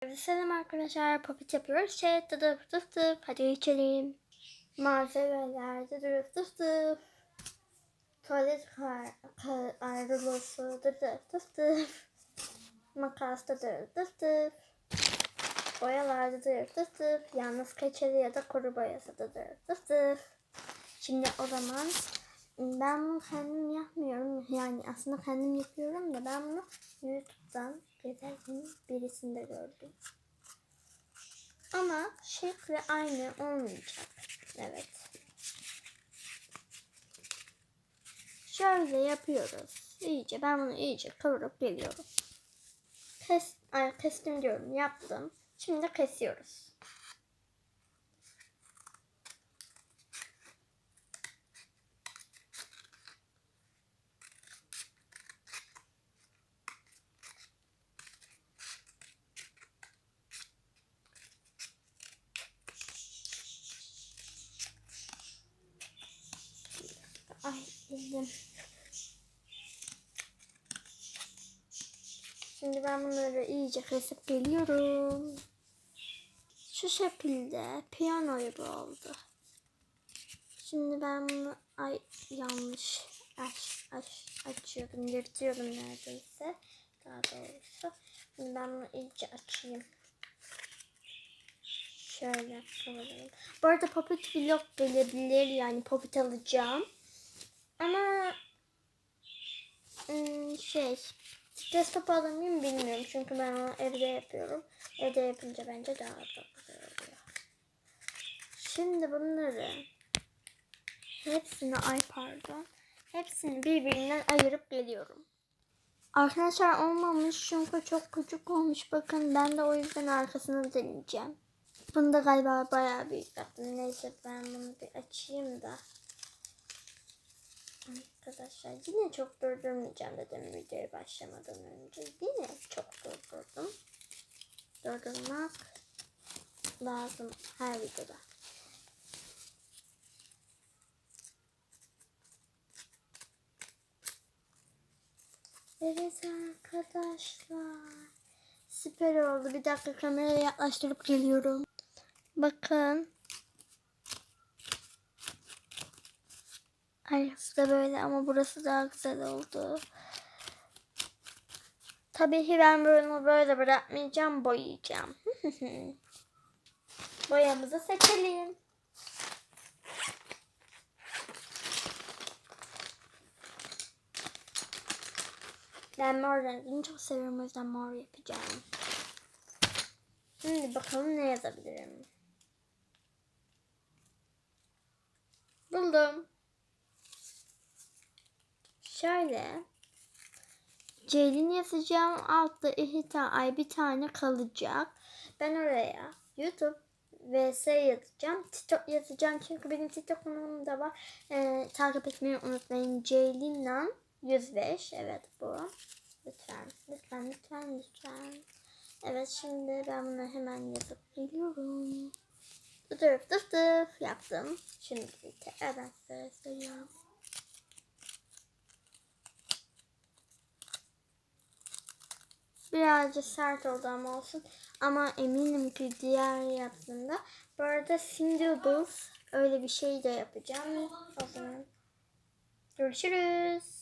Selam arkadaşlar. Popit yapıyoruz. Şey tıdıp tıp tıp. Hadi içelim. Malzemeler tıdıp tıp tıp. Tuvalet ayrılısı tıdıp tıp tıp. Makas tıdıp tıp tıp. Boyalar tıdıp tıp. Yalnız keçeli ya da kuru boyası tıdıp tıp tıp. Şimdi o zaman ben bunu kendim yapmıyorum. Yani aslında kendim yapıyorum da ben bunu YouTube'dan geçen gün birisinde gördüm. Ama şekli aynı olmayacak. Evet. Şöyle yapıyoruz. İyice ben bunu iyice kavurup geliyorum. Kes, ay, kestim diyorum. Yaptım. Şimdi kesiyoruz. Ay elim. Şimdi ben bunları iyice kesip geliyorum. Şu şekilde piyano gibi oldu. Şimdi ben bunu ay yanlış aç, aç, açıyordum, yırtıyordum neredeyse. Daha doğrusu. Şimdi ben bunu iyice açayım. Şöyle kapatalım. Bu arada Puppet Vlog gelebilir yani Puppet alacağım. Ama ım, şey stres topu alır bilmiyorum. Çünkü ben onu evde yapıyorum. Evde yapınca bence daha da güzel oluyor. Şimdi bunları hepsini ay pardon. Hepsini birbirinden ayırıp geliyorum. Arkadaşlar olmamış çünkü çok küçük olmuş. Bakın ben de o yüzden arkasını deneyeceğim. Bunu da galiba bayağı büyük yaptım. Neyse ben bunu bir açayım da. Arkadaşlar yine çok durdurmayacağım dedim videoya başlamadan önce. Yine çok durdurdum. Durdurmak lazım her videoda. Evet arkadaşlar. Süper oldu. Bir dakika kameraya yaklaştırıp geliyorum. Bakın. Arkası da böyle ama burası daha güzel oldu. Tabii ki ben bunu böyle bırakmayacağım. Boyayacağım. Boyamızı seçelim. Ben mor rengini çok seviyorum. O yüzden mor yapacağım. Şimdi bakalım ne yazabilirim. Şöyle. Ceylin yazacağım. Altta iki tane, ay bir tane kalacak. Ben oraya YouTube vs yazacağım. TikTok yazacağım çünkü benim TikTok kanalımda var. Ee, takip etmeyi unutmayın. Ceylin'le 105. Evet bu. Lütfen, lütfen, lütfen, lütfen. Evet şimdi ben bunu hemen yazıp geliyorum. Dıf dıf dıf yaptım. Şimdi tekrardan size söylüyorum. Birazcık sert oldu ama olsun. Ama eminim ki diğer yaptığımda. Bu arada Cindy öyle bir şey de yapacağım. O zaman görüşürüz.